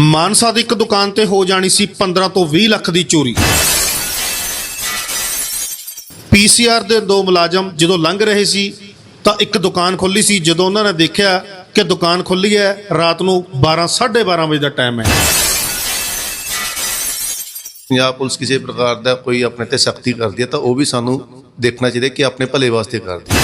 ਮਾਨਸਾ ਦੀ ਇੱਕ ਦੁਕਾਨ ਤੇ ਹੋ ਜਾਣੀ ਸੀ 15 ਤੋਂ 20 ਲੱਖ ਦੀ ਚੋਰੀ। ਪੀਸੀਆਰ ਦੇ ਦੋ ਮੁਲਾਜ਼ਮ ਜਦੋਂ ਲੰਘ ਰਹੇ ਸੀ ਤਾਂ ਇੱਕ ਦੁਕਾਨ ਖੁੱਲੀ ਸੀ ਜਦੋਂ ਉਹਨਾਂ ਨੇ ਦੇਖਿਆ ਕਿ ਦੁਕਾਨ ਖੁੱਲੀ ਹੈ ਰਾਤ ਨੂੰ 12 12:30 ਵਜੇ ਦਾ ਟਾਈਮ ਹੈ। ਪੰਜਾਬ ਪੁਲਿਸ ਕਿਸੇ ਪ੍ਰਕਾਰ ਦਾ ਕੋਈ ਆਪਣੇ ਤੇ ਸਖਤੀ ਕਰਦੀ ਹੈ ਤਾਂ ਉਹ ਵੀ ਸਾਨੂੰ ਦੇਖਣਾ ਚਾਹੀਦਾ ਕਿ ਆਪਣੇ ਭਲੇ ਵਾਸਤੇ ਕਰਦੀ ਹੈ।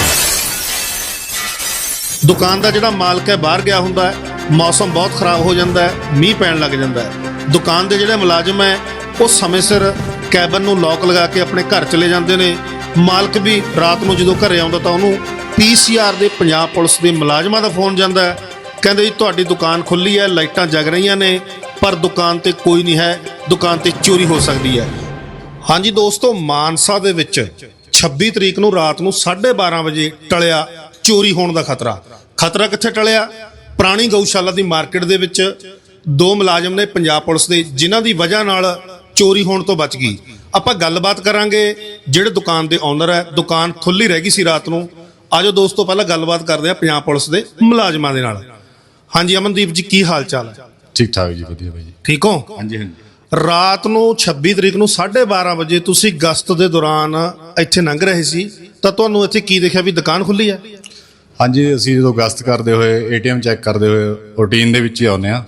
ਦੁਕਾਨ ਦਾ ਜਿਹੜਾ ਮਾਲਕ ਹੈ ਬਾਹਰ ਗਿਆ ਹੁੰਦਾ ਹੈ ਮੌਸਮ ਬਹੁਤ ਖਰਾਬ ਹੋ ਜਾਂਦਾ ਹੈ, ਮੀਂਹ ਪੈਣ ਲੱਗ ਜਾਂਦਾ ਹੈ। ਦੁਕਾਨ ਦੇ ਜਿਹੜੇ ਮੁਲਾਜ਼ਮ ਹੈ, ਉਹ ਸਮੇਂ ਸਿਰ ਕੈਬਨ ਨੂੰ ਲੋਕ ਲਗਾ ਕੇ ਆਪਣੇ ਘਰ ਚਲੇ ਜਾਂਦੇ ਨੇ। ਮਾਲਕ ਵੀ ਰਾਤ ਨੂੰ ਜਦੋਂ ਘਰੇ ਆਉਂਦਾ ਤਾਂ ਉਹਨੂੰ ਪੀਸੀਆਰ ਦੇ ਪੰਜਾਬ ਪੁਲਿਸ ਦੇ ਮੁਲਾਜ਼ਮਾਂ ਦਾ ਫੋਨ ਜਾਂਦਾ ਹੈ। ਕਹਿੰਦੇ ਜੀ, ਤੁਹਾਡੀ ਦੁਕਾਨ ਖੁੱਲੀ ਹੈ, ਲਾਈਟਾਂ ਜਗ ਰਹੀਆਂ ਨੇ, ਪਰ ਦੁਕਾਨ ਤੇ ਕੋਈ ਨਹੀਂ ਹੈ, ਦੁਕਾਨ ਤੇ ਚੋਰੀ ਹੋ ਸਕਦੀ ਹੈ। ਹਾਂਜੀ ਦੋਸਤੋ, ਮਾਨਸਾ ਦੇ ਵਿੱਚ 26 ਤਰੀਕ ਨੂੰ ਰਾਤ ਨੂੰ 12:30 ਵਜੇ ਟਲਿਆ ਚੋਰੀ ਹੋਣ ਦਾ ਖਤਰਾ। ਖਤਰਾ ਕਿੱਥੇ ਟਲਿਆ? ਪੁਰਾਣੀ ਗਊਸ਼ਾਲਾ ਦੀ ਮਾਰਕੀਟ ਦੇ ਵਿੱਚ ਦੋ ਮੁਲਾਜ਼ਮ ਨੇ ਪੰਜਾਬ ਪੁਲਿਸ ਦੇ ਜਿਨ੍ਹਾਂ ਦੀ ਵਜ੍ਹਾ ਨਾਲ ਚੋਰੀ ਹੋਣ ਤੋਂ ਬਚ ਗਈ। ਆਪਾਂ ਗੱਲਬਾਤ ਕਰਾਂਗੇ ਜਿਹੜੇ ਦੁਕਾਨ ਦੇ ਓਨਰ ਹੈ ਦੁਕਾਨ ਖੁੱਲੀ ਰਹਿ ਗਈ ਸੀ ਰਾਤ ਨੂੰ। ਆਜੋ ਦੋਸਤੋ ਪਹਿਲਾਂ ਗੱਲਬਾਤ ਕਰਦੇ ਆ ਪੰਜਾਬ ਪੁਲਿਸ ਦੇ ਮੁਲਾਜ਼ਮਾਂ ਦੇ ਨਾਲ। ਹਾਂਜੀ ਅਮਨਦੀਪ ਜੀ ਕੀ ਹਾਲ ਚਾਲ ਹੈ? ਠੀਕ ਠਾਕ ਜੀ ਵਧੀਆ ਭਾਈ ਜੀ। ਠੀਕ ਹੋ? ਹਾਂਜੀ ਹਾਂਜੀ। ਰਾਤ ਨੂੰ 26 ਤਰੀਕ ਨੂੰ 12:30 ਵਜੇ ਤੁਸੀਂ ਗਸਤ ਦੇ ਦੌਰਾਨ ਇੱਥੇ ਲੰਘ ਰਹੇ ਸੀ। ਤਾਂ ਤੁਹਾਨੂੰ ਇੱਥੇ ਕੀ ਦੇਖਿਆ ਵੀ ਦੁਕਾਨ ਖੁੱਲੀ ਹੈ? ਹਾਂਜੀ ਅਸੀਂ ਜਦੋਂ ਗਸਤ ਕਰਦੇ ਹੋਏ ਏਟੀਐਮ ਚੈੱਕ ਕਰਦੇ ਹੋਏ ਰੂਟੀਨ ਦੇ ਵਿੱਚ ਹੀ ਆਉਂਦੇ ਆ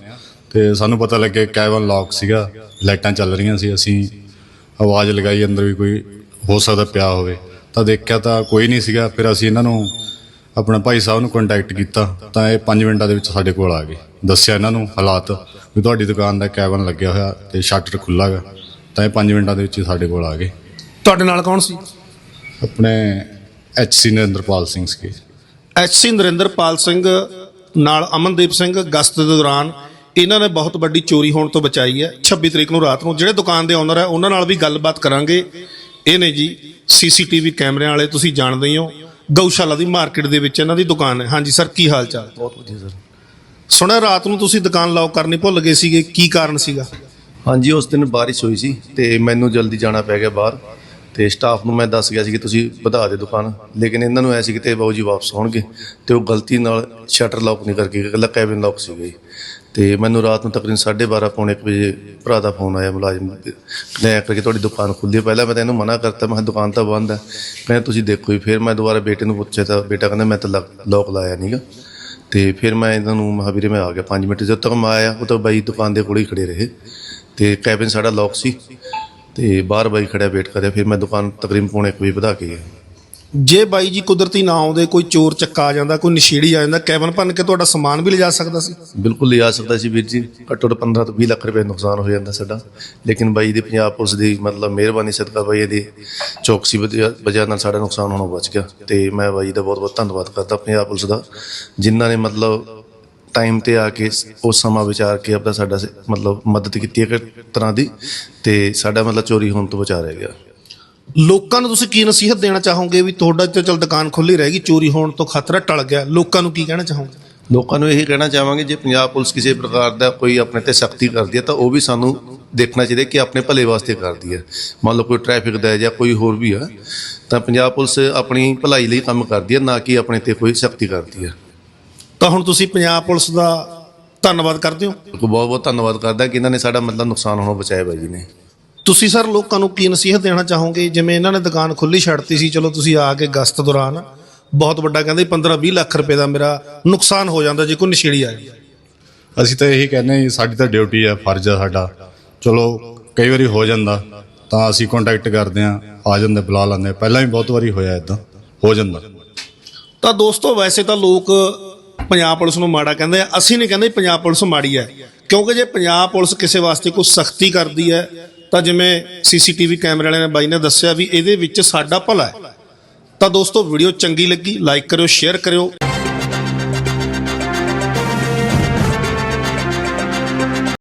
ਤੇ ਸਾਨੂੰ ਪਤਾ ਲੱਗਿਆ ਕੈਬਨ ਲੌਕ ਸੀਗਾ ਲਾਈਟਾਂ ਚੱਲ ਰਹੀਆਂ ਸੀ ਅਸੀਂ ਆਵਾਜ਼ ਲਗਾਈ ਅੰਦਰ ਵੀ ਕੋਈ ਹੋ ਸਕਦਾ ਪਿਆ ਹੋਵੇ। ਤਾਂ ਦੇਖਿਆ ਤਾਂ ਕੋਈ ਨਹੀਂ ਸੀਗਾ ਫਿਰ ਅਸੀਂ ਇਹਨਾਂ ਨੂੰ ਆਪਣਾ ਭਾਈ ਸਾਹਿਬ ਨੂੰ ਕੰਟੈਕਟ ਕੀਤਾ ਤਾਂ ਇਹ 5 ਮਿੰਟਾਂ ਦੇ ਵਿੱਚ ਸਾਡੇ ਕੋਲ ਆ ਗਏ। ਦੱਸਿਆ ਇਹਨਾਂ ਨੂੰ ਹਾਲਾਤ ਵੀ ਤੁਹਾਡੀ ਦੁਕਾਨ ਦਾ ਕੈਬਨ ਲੱਗਿਆ ਹੋਇਆ ਤੇ ਸ਼ਟਰ ਖੁੱਲ੍ਹਾ ਗਾ ਤਾਂ ਇਹ 5 ਮਿੰਟਾਂ ਦੇ ਵਿੱਚ ਹੀ ਸਾਡੇ ਕੋਲ ਆ ਗਏ। ਤੁਹਾਡੇ ਨਾਲ ਕੌਣ ਸੀ? ਆਪਣੇ ਐਚਸੀ ਨਰਿੰਦਰਪਾਲ ਸਿੰਘ ਸੀਗੇ। ਐਚਸੀ ਨਰਿੰਦਰਪਾਲ ਸਿੰਘ ਨਾਲ ਅਮਨਦੀਪ ਸਿੰਘ ਗਸਤ ਦੇ ਦੌਰਾਨ ਇਹਨਾਂ ਨੇ ਬਹੁਤ ਵੱਡੀ ਚੋਰੀ ਹੋਣ ਤੋਂ ਬਚਾਈ ਹੈ। 26 ਤਰੀਕ ਨੂੰ ਰਾਤ ਨੂੰ ਜਿਹੜੇ ਦੁਕਾਨ ਦੇ ਓਨਰ ਹੈ ਉਹਨਾਂ ਨਾਲ ਵੀ ਗੱਲਬਾਤ ਕਰਾਂਗੇ। ਇਹ ਨੇ ਜੀ ਸੀਸੀਟੀਵੀ ਕੈਮਰਿਆਂ ਵਾਲੇ ਤੁਸੀਂ ਜਾਣਦੇ ਹੀ ਹੋ ਗਊਸ਼ਾਲਾ ਦੀ ਮਾਰਕੀਟ ਦੇ ਵਿੱਚ ਇਹਨਾਂ ਦੀ ਦੁਕਾਨ ਹੈ। ਹਾਂਜੀ ਸਰ ਕੀ ਹਾਲ ਚਾਲ? ਬਹੁਤ ਵਧੀਆ ਸਰ। ਸੁਣਿਆ ਰਾਤ ਨੂੰ ਤੁਸੀਂ ਦੁਕਾਨ ਲੌਕ ਕਰਨੀ ਭੁੱਲ ਗਏ ਸੀਗੇ ਕੀ ਕਾਰਨ ਸੀਗਾ? ਹਾਂਜੀ ਉਸ ਦਿਨ ਬਾਰਿਸ਼ ਹੋਈ ਸੀ ਤੇ ਮੈਨੂੰ ਜਲਦੀ ਜਾਣਾ ਪੈ ਗਿਆ ਬਾਹਰ। ਤੇ ਸਟਾਫ ਨੂੰ ਮੈਂ ਦੱਸ ਗਿਆ ਸੀ ਕਿ ਤੁਸੀਂ ਵਧਾ ਦੇ ਦੁਕਾਨ, ਲੇਕਿਨ ਇਹਨਾਂ ਨੂੰ ਐ ਸੀ ਕਿ ਤੇ ਬਾਊ ਜੀ ਵਾਪਸ ਆਉਣਗੇ ਤੇ ਉਹ ਗਲਤੀ ਨਾਲ ਸ਼ਟਰ ਲੌਕ ਨਹੀਂ ਕਰਕੇ ਇਕੱਲਾ ਕੈਬਨ ਲੌਕ ਸੀ ਗਈ ਤੇ ਮੈਨੂੰ ਰਾਤ ਨੂੰ ਤਕਰੀਬਨ 12:30 ਪੌਣੇ 1 ਵਜੇ ਭਰਾ ਦਾ ਫੋਨ ਆਇਆ ਮੁਲਾਜ਼ਮ ਲੈ ਕਰਕੇ ਤੁਹਾਡੀ ਦੁਕਾਨ ਖੁੱਲ੍ਹੀ ਹੈ। ਪਹਿਲਾਂ ਮੈਂ ਤਾਂ ਇਹਨੂੰ ਮਨਾ ਕਰਤਾ, ਮੈਂ ਕਿਹਾ ਦੁਕਾਨ ਤਾਂ ਬੰਦ ਹੈ। ਕਹਿੰਦਾ ਤੁਸੀਂ ਦੇਖੋ ਹੀ ਫਿਰ ਮੈਂ ਦੁਬਾਰਾ ਬੇਟੇ ਨੂੰ ਪੁੱਛਿਆ ਤਾਂ ਬੇਟਾ ਕਹਿੰਦਾ ਮੈਂ ਤਾਂ ਲੌਕ ਲਾਇਆ ਨਹੀਂਗਾ ਤੇ ਫਿਰ ਮੈਂ ਇਹਨਾਂ ਨੂੰ ਮਹਾ ਵੀਰੇ ਮੈਂ ਆ ਗਿਆ 5 ਮਿੰਟ, ਜਦੋਂ ਤੱਕ ਮੈਂ ਆਇਆ, ਉਹ ਤਾਂ ਬਾਈ ਦੁਕਾਨ ਦੇ ਕੋਲ ਹੀ ਖੜੇ ਰਹੇ। ਤੇ ਕੈਬਨ ਸਾਡਾ ਲੌਕ ਸੀ। ਤੇ ਬਾਹਰ ਬਾਈ ਖੜਿਆ ਵੇਟ ਕਰਿਆ ਫਿਰ ਮੈਂ ਦੁਕਾਨ ਤਕਰੀਬਨ ਪੌਣੇ ਇੱਕ ਵਜੇ ਵਧਾ ਕੇ ਗਿਆ। ਜੇ ਬਾਈ ਜੀ ਕੁਦਰਤੀ ਨਾ ਆਉਂਦੇ ਕੋਈ ਚੋਰ ਚੱਕਾ ਆ ਜਾਂਦਾ ਕੋਈ ਨਸ਼ੇੜੀ ਆ ਜਾਂਦਾ ਕੈਬਨ ਭੰਨ ਕੇ ਤੁਹਾਡਾ ਸਮਾਨ ਵੀ ਲਿਜਾ ਸਕਦਾ ਸੀ? ਬਿਲਕੁਲ ਲਿਆ ਸਕਦਾ ਸੀ ਵੀਰ ਜੀ। ਘੱਟੋ ਘੱਟ 15 ਤੋਂ 20 ਲੱਖ ਰੁਪਏ ਨੁਕਸਾਨ ਹੋ ਜਾਂਦਾ ਸਾਡਾ। ਲੇਕਿਨ ਬਾਈ ਦੀ ਪੰਜਾਬ ਪੁਲਿਸ ਦੀ ਮਤਲਬ ਮਿਹਰਬਾਨੀ ਸਦਕਾ ਬਾਈ ਇਹਦੀ ਚੌਕਸੀ ਵਜ੍ਹਾ ਵਜ੍ਹਾ ਨਾਲ ਸਾਡਾ ਨੁਕਸਾਨ ਹੋਣੋਂ ਬਚ ਗਿਆ। ਤੇ ਮੈਂ ਬਾਈ ਦਾ ਬਹੁਤ ਬਹੁਤ ਧੰਨਵਾਦ ਕਰਦਾ ਪੰਜਾਬ ਪੁਲਿਸ ਦਾ। ਜਿਨ੍ਹਾਂ ਨੇ ਮਤਲਬ ਟਾਈਮ ਤੇ ਆ ਕੇ ਉਸ ਸਮਾਂ ਵਿਚਾਰ ਕੇ ਆਪਦਾ ਸਾਡਾ ਸ- ਮਤਲਬ ਮਦਦ ਕੀਤੀ ਹੈ ਇੱਕ ਤਰ੍ਹਾਂ ਦੀ ਤੇ ਸਾਡਾ ਮਤਲਬ ਚੋਰੀ ਹੋਣ ਤੋਂ ਬਚਾ ਰਹਿ ਗਿਆ। ਲੋਕਾਂ ਨੂੰ ਤੁਸੀਂ ਕੀ ਨਸੀਹਤ ਦੇਣਾ ਚਾਹੋਗੇ ਵੀ ਤੁਹਾਡਾ ਇੱਥੇ ਚਲ ਦੁਕਾਨ ਖੁੱਲੀ ਰਹੇਗੀ ਚੋਰੀ ਹੋਣ ਤੋਂ ਖਤਰਾ ਟਲ ਗਿਆ। ਲੋਕਾਂ ਨੂੰ ਕੀ ਕਹਿਣਾ ਚਾਹੋਗੇ? ਲੋਕਾਂ ਨੂੰ ਇਹੀ ਕਹਿਣਾ ਚਾਹਾਂਗੇ, ਜੇ ਪੰਜਾਬ ਪੁਲਿਸ ਕਿਸੇ ਪ੍ਰਕਾਰ ਦਾ ਕੋਈ ਆਪਣੇ ਤੇ ਸਖਤੀ ਕਰਦੀ ਹੈ ਤਾਂ ਉਹ ਵੀ ਸਾਨੂੰ ਦੇਖਣਾ ਚਾਹੀਦਾ ਕਿ ਆਪਣੇ ਭਲੇ ਵਾਸਤੇ ਕਰਦੀ ਹੈ। ਮੰਨ ਲਓ ਕੋਈ ਟ੍ਰੈਫਿਕ ਦਾ ਹੈ ਜਾਂ ਕੋਈ ਹੋਰ ਵੀ ਆ ਤਾਂ ਪੰਜਾਬ ਪੁਲਿਸ ਆਪਣੀ ਭਲਾਈ ਲਈ ਕੰਮ ਕਰਦੀ ਹੈ, ਨਾ ਕਿ ਆਪਣੇ ਤੇ ਕੋਈ ਸਖਤੀ ਕਰਦੀ ਹੈ। ਤਾਂ ਹੁਣ ਤੁਸੀਂ ਪੰਜਾਬ ਪੁਲਿਸ ਦਾ ਧੰਨਵਾਦ ਕਰਦੇ ਹੋ? ਬਹੁਤ ਬਹੁਤ ਧੰਨਵਾਦ ਕਰਦਾ ਕਿ ਇਹਨਾਂ ਨੇ ਸਾਡਾ ਮਤਲਬ ਨੁਕਸਾਨ ਹੋਣੋਂ ਬਚਾਇਆ ਬਾਈ ਜੀ ਨੇ। ਤੁਸੀਂ ਸਰ ਲੋਕਾਂ ਨੂੰ ਕੀ ਨਸੀਹਤ ਦੇਣਾ ਚਾਹੋਗੇ? ਜਿਵੇਂ ਇਹਨਾਂ ਨੇ ਦੁਕਾਨ ਖੁੱਲੀ ਛੱਡਤੀ ਸੀ ਚਲੋ ਤੁਸੀਂ ਆ ਕੇ ਗਸਤ ਦੌਰਾਨ ਬਹੁਤ ਵੱਡਾ ਕਹਿੰਦੇ 15 20 ਲੱਖ ਰੁਪਏ ਦਾ ਮੇਰਾ ਨੁਕਸਾਨ ਹੋ ਜਾਂਦਾ ਜੇ ਕੋਈ ਨਸ਼ੇੜੀ ਆ ਜਾਂਦਾ ਅਸੀਂ ਤਾਂ ਇਹੀ ਕਹਿੰਦੇ ਸਾਡੀ ਤਾਂ ਡਿਊਟੀ ਹੈ ਫਰਜ਼ ਹੈ ਸਾਡਾ। ਚਲੋ ਕਈ ਵਾਰੀ ਹੋ ਜਾਂਦਾ ਤਾਂ ਅਸੀਂ ਕੰਟੈਕਟ ਕਰਦੇ ਹਾਂ ਆ ਜਾਂਦੇ ਬੁਲਾ ਲੈਂਦੇ। ਪਹਿਲਾਂ ਵੀ ਬਹੁਤ ਵਾਰੀ ਹੋਇਆ ਇਦਾਂ ਹੋ ਜਾਂਦਾ। ਤਾਂ ਦੋਸਤੋ ਵੈਸੇ ਤਾਂ ਲੋਕ ਪੰਜਾਬ ਪੁਲਿਸ ਨੂੰ ਮਾੜਾ ਕਹਿੰਦੇ ਆ, ਅਸੀਂ ਨਹੀਂ ਕਹਿੰਦੇ ਪੰਜਾਬ ਪੁਲਿਸ ਮਾੜੀ ਹੈ ਕਿਉਂਕਿ ਜੇ ਪੰਜਾਬ ਪੁਲਿਸ ਕਿਸੇ ਵਾਸਤੇ ਕੋਈ ਸਖਤੀ ਕਰਦੀ ਹੈ, ਤਾਂ ਜਿਵੇਂ ਸੀਸੀਟੀਵੀ ਕੈਮਰੇ ਵਾਲਿਆਂ ਨੇ ਬਾਈ ਨੇ ਦੱਸਿਆ ਵੀ ਇਹਦੇ ਵਿੱਚ ਸਾਡਾ ਭਲਾ ਹੈ। ਤਾਂ ਦੋਸਤੋ ਵੀਡੀਓ ਚੰਗੀ ਲੱਗੀ ਲਾਈਕ ਕਰਿਓ ਸ਼ੇਅਰ ਕਰਿਓ।